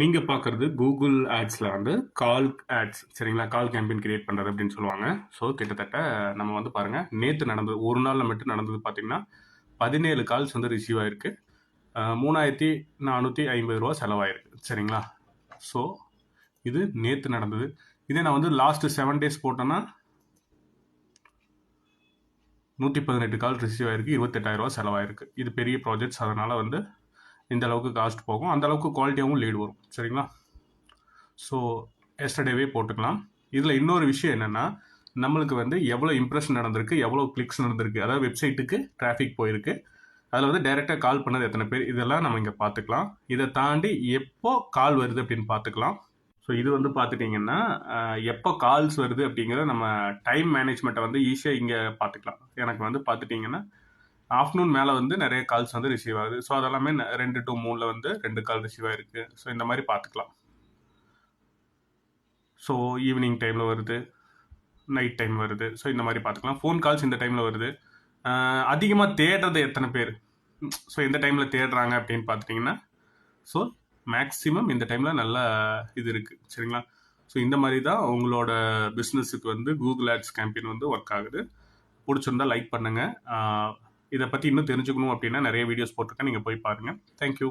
நீங்கள் பார்க்குறது கூகுள் ஆட்ஸில் வந்து கால் ஆட்ஸ் சரிங்களா? கால் கேம்பெயின் கிரியேட் பண்ணுறது அப்படின்னு சொல்லுவாங்க. ஸோ கிட்டத்தட்ட நம்ம வந்து பாருங்கள் நேற்று நடந்தது ஒரு நாளில் மட்டும் நடந்தது பார்த்திங்கன்னா பதினேழு கால்ஸ் வந்து ரிசீவ் ஆயிருக்கு. மூணாயிரத்தி நானூற்றி ஐம்பது ரூபா செலவாயிருக்கு சரிங்களா? ஸோ இது நேற்று நடந்தது. இதே நான் வந்து லாஸ்ட்டு செவன் டேஸ் போட்டேன்னா நூற்றி பதினெட்டு கால் ரிசீவ் ஆயிருக்கு இருபத்தெட்டாயிரரூவா செலவாயிருக்கு. இது பெரிய ப்ராஜெக்ட்ஸ் அதனால் வந்து இந்த அளவுக்கு காஸ்ட் போகும். அந்த அளவுக்கு குவாலிட்டியாகவும் லீடு வரும். சரிங்களா? ஸோ எஸ்டர்டேவே போட்டுக்கலாம். இதில் இன்னொரு விஷயம் என்னென்னா நம்மளுக்கு வந்து எவ்வளோ இம்ப்ரெஷன் நடந்திருக்கு எவ்வளோ கிளிக்ஸ் நடந்திருக்கு அதாவது வெப்சைட்டுக்கு டிராஃபிக் போயிருக்கு. அதில் வந்து டைரெக்டாக கால் பண்ணது எத்தனை பேர் இதெல்லாம் நம்ம இங்கே பார்த்துக்கலாம். இதை தாண்டி எப்போ கால் வருது அப்படின்னு பார்த்துக்கலாம். ஸோ இது வந்து பார்த்துட்டிங்கன்னா எப்போ கால்ஸ் வருது அப்படிங்கிறத நம்ம டைம் மேனேஜ்மெண்ட்டை வந்து ஈஸியாக இங்கே பார்த்துக்கலாம். எனக்கு வந்து பார்த்துட்டிங்கன்னா ஆஃப்டர்நூன் மேலே வந்து நிறைய கால்ஸ் வந்து ரிசீவ் ஆகுது. ஸோ அதெல்லாமே ரெண்டு டு மூணில் வந்து ரெண்டு கால் ரிசீவ் ஆயிருக்கு. ஸோ இந்த மாதிரி பார்த்துக்கலாம் ஸோ ஈவினிங் டைமில் வருது. நைட் டைம் வருது. ஸோ இந்த மாதிரி பார்த்துக்கலாம் ஃபோன் கால்ஸ் இந்த டைமில் வருது. அதிகமாக தேடுறது எத்தனை பேர்? ஸோ எந்த டைமில் தேடுறாங்க அப்படின்னு பார்த்துட்டிங்கன்னா ஸோ மேக்ஸிமம் இந்த டைமில் நல்ல இது இருக்குது சரிங்களா? ஸோ இந்த மாதிரி தான் உங்களோட பிஸ்னஸுக்கு வந்து கூகுள் ஆட்ஸ் கேம்பெயின் வந்து ஒர்க் ஆகுது. பிடிச்சிருந்தா லைக் பண்ணுங்கள் இதை பற்றி இன்னும் தெரிஞ்சுக்கணும் அப்படின்னா நிறைய வீடியோஸ் போட்டிருக்கேன். நீங்கள் போய் பாருங்கள் தேங்க்யூ